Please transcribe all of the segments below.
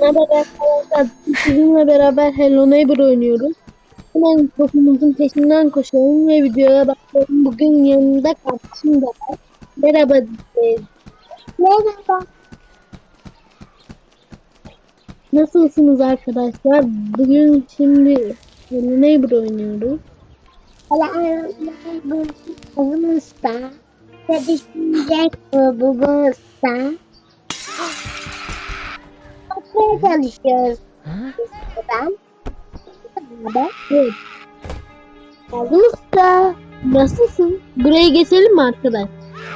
Merhaba arkadaşlar. Sizinle beraber Hello Neighbor oynuyoruz. Hemen topumuzun peşinden koşalım ve videoya başlayalım. Bugün yanında kardeşim de var. Merhaba. e, Merhaba. Nasılsınız arkadaşlar? Bugün şimdi Hello Neighbor oynuyoruz. Olmazsa çalışacak babamızsa Bakmaya çalışıyoruz. Ben beraber Evet. Usta. Nasılsın? Buraya geçelim mi arkadaş?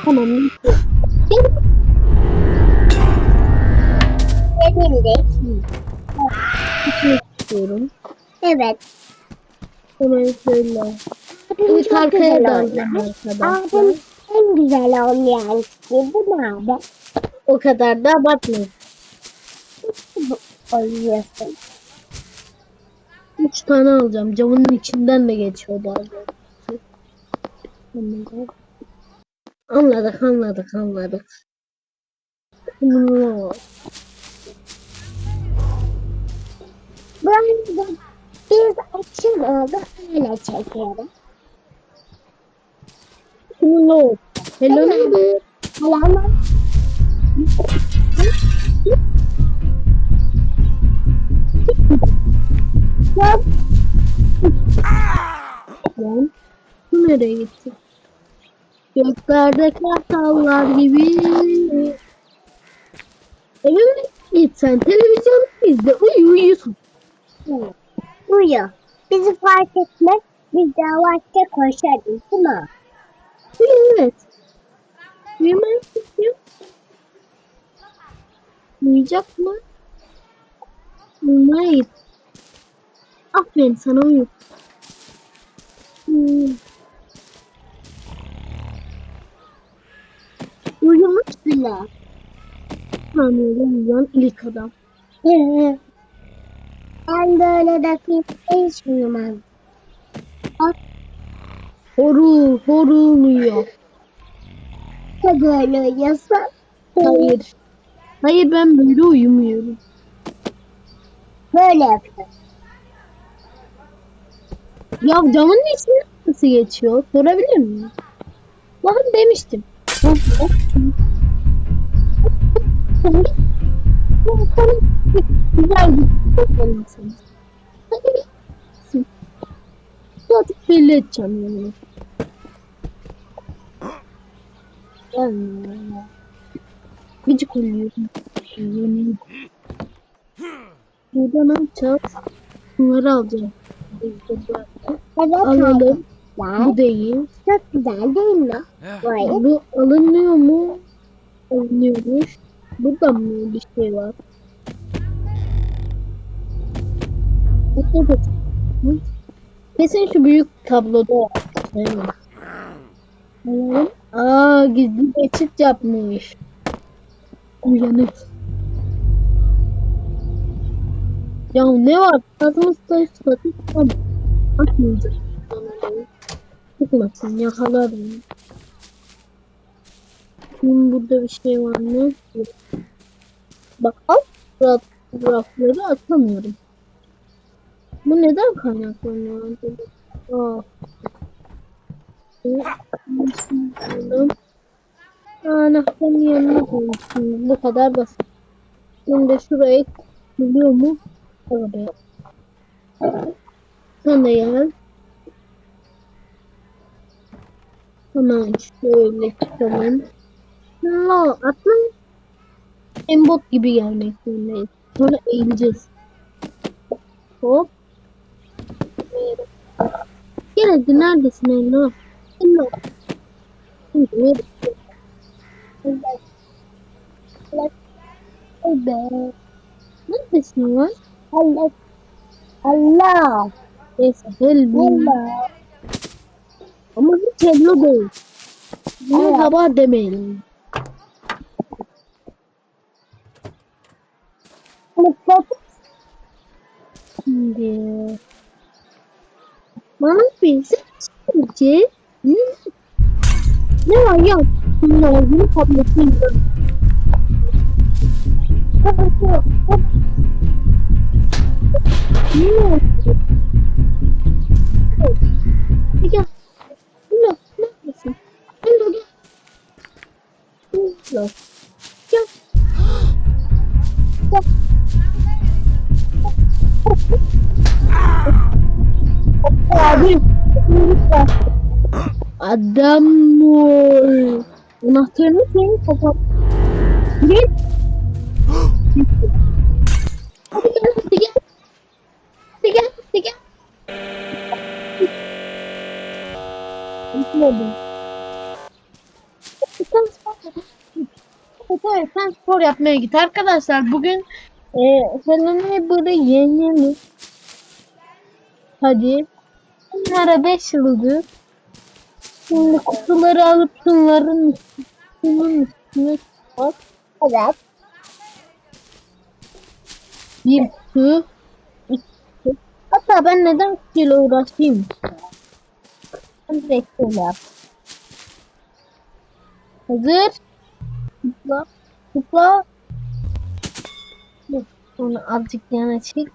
Tamam. sevindik. Gitmek istiyorum. Evet. Hemen şöyle. Evet arkaya oynuyor. arkadaşlar. Abim en güzel oynayan kişi değil mi abi? O kadar da abartmayın. Oynuyorsun. Üç tane alacağım. Camın içinden de geçiyor bazen. Anladık anladık anladık. Burada biz açım oldu öyle çekiyorum. Hello. Hello neighbor. Selamlar. Lan. Lan. Bu nereye gitti? Göklerde kartallar gibi. Eve mi gitsen televizyon izle uyu uyusun. Uyu. Bizi fark etmez. Biz de yavaşça koşarız değil mi? Evet. Uyumayı istiyor. Uyuyacak mı? Uyumaya git. Aferin sana uyu. Hmm. Uyumuş bile. Saniyede uyuyan ilk adam. Hı. Ben böyle dakika hiç uyumam. Horul, horul uyuyor. Ne böyle uyuyorsun? Hayır. Hayır ben böyle uyumuyorum. Böyle yapıyorum. Ya camın içine nasıl geçiyor? Sorabilir miyim? Bakın demiştim. Güzel bir. Zaten belli edeceğim yani. Gelmiyor ya. Gıcık oluyorum. Burada ne yapacağız? Bunları alacağız. Evet Alalım. Bu arkadaşlar. değil. Çok güzel değil mi? Vay. Bu alınıyor mu? Alınıyormuş. Burada mı bir şey var? Kesin şu büyük tabloda var. Evet. Alalım. Aa gizli geçit yapmış. Uyanık. Ya ne var? Adımızda statik tam. Atmayacak. Çıkmasın yakalarım. Şimdi burada bir şey var mı? Bak alt raf, rafları atamıyorum. Bu neden kaynaklanıyor acaba? Aa. Anahtarın yanına koymuşsun. Bu kadar basit. Şimdi şurayı biliyor mu? Oraya. Sen de gel. Hemen şöyle çıkalım. No, atla. Embot gibi gelmek zorundayız. Sonra eğileceğiz. Hop. Gel hadi neredesin Elno? Elno. Şimdi. Neredesin lan? Allah. Allah. Neyse Hello. Allah. Ama hiç Hello değil. Merhaba demeyelim. Mutlu. Şimdi bana bir şey ne var ya? Bunun ağzını kapatayım ben. Gel. Adam ol. Anahtarını senin. Hadi gel, gel. Gel, gel. Unutmadım. Sen spor evet, sen spor yapmaya git. Arkadaşlar bugün e, Selena'yı böyle yenelim. Hadi. Bunlara 5 yıldız. Şimdi kutuları alıp şunların şunun üstüne koy. Evet. Bir kutu. iki kutu. Hatta ben neden kutuyla uğraşayım? Ben direkt şöyle yap. Hazır. Tıkla. Tıkla. Sonra azıcık yana çek.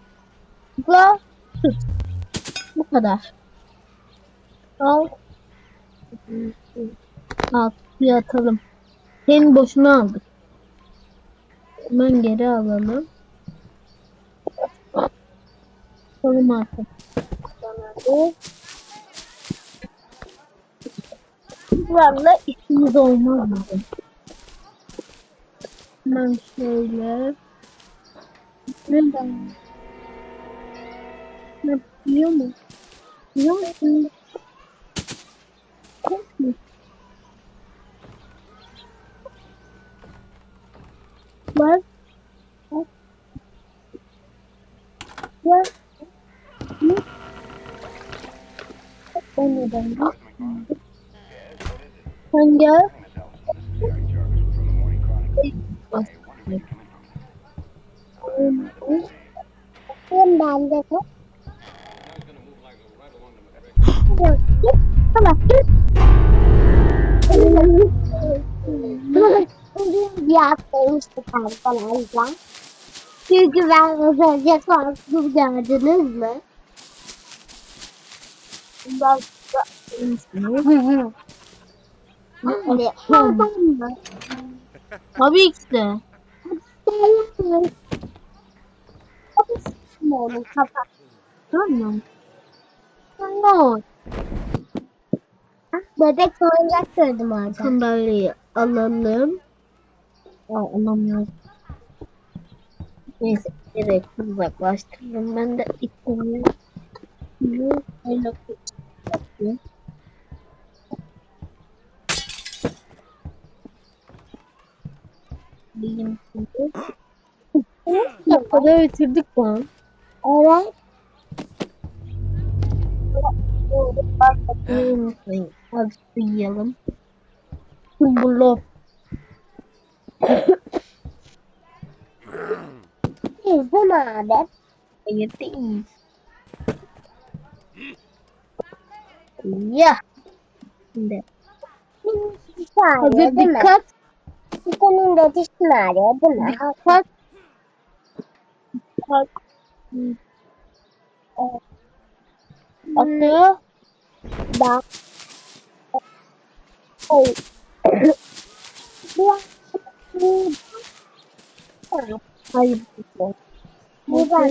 Tıkla. Tut. Bu kadar. Al. Al. Suya atalım. Seni boşuna aldık. Hemen geri alalım. Atalım artık. Bunlarla işimiz olmaz bizim. Hemen şöyle. Neden? Ne biliyor mu? Biliyor musun? Biliyor musun? Var. Var. Var. Ne? Ben neden? Sen gel. Ben ben de. Tamam. Bir hafta olmuştu arkadaşlar. Çünkü ben az önce korktum gördünüz mü? Ben Anne, oradan mı? Tabii ki de. Sen Ne olur kapat. Görmüyor musun? Bebek oyuncak gördüm orada. Sandalyeyi alalım. Aa, alamıyorum. Neyse direkt uzaklaştırırım. Ben de yapayım. Benim şimdi. Dakikada bitirdik lan. Evet. Unutmayın. Hadi uyuyalım. Blok. İzin abi. Hayır değil. Ya. Şimdi. Hadi değil mi? dikkat. Senin de dişin ağrıyor değil mi? Dikkat. Dikkat. Atıyor. Da. Oy. Biraz. Hayır. Biraz.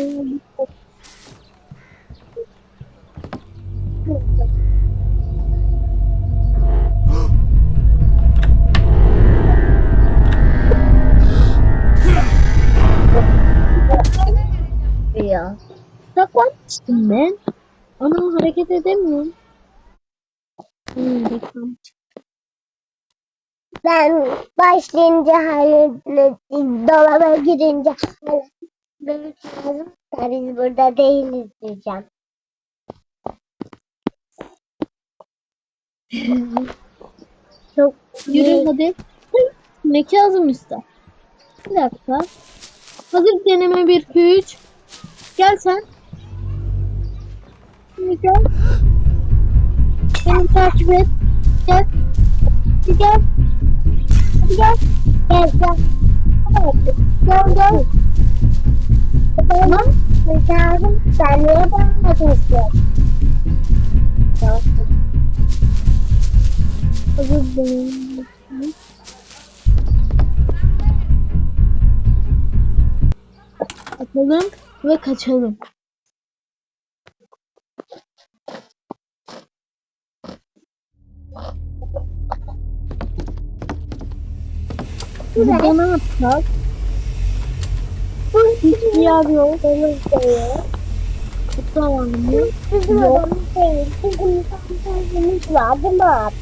Ya. Saklanmıştım ben. Ama hareket edemiyorum. Ben başlayınca hallettim. Dolaba girince halletmem lazım. Da Biz burada değiliz diyeceğim. Çok yürü hadi. Ne Kazım ister. Bir dakika. Hazır deneme 1 2 3. Gel sen. Şimdi gel. Beni takip et. Gel. Hadi gel. Hadi gel. Gel gel. Gel gel. Tamam. Başardım. Sen niye bağırmadın işte? Özür dilerim. Atalım ve kaçalım. Burada ne yapacağız? Hiçbir yer yok. Benim şeyi. Bu tamam mı? Bizim adamın şeyi. Bizim misafirimiz var değil mi abi?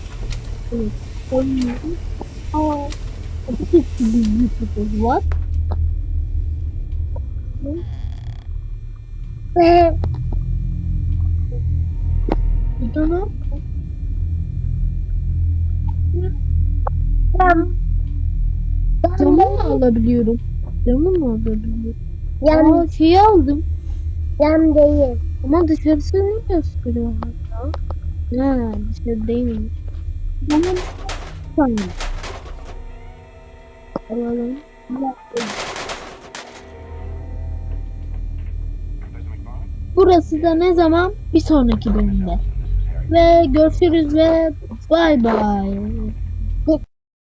Aa, this is beautiful. What? Ve Burada ne yapacağız? Camı mı alabiliyorum? Camı mı alabiliyorum? yan, Aa, şeyi aldım. yan değil. Ama dışarısı ne gösteriyor hala? Ha, dışarı değilmiş. Tamam. Tamam. Alalım. Burası da ne zaman? Bir sonraki bölümde. Ve görüşürüz ve bay bay.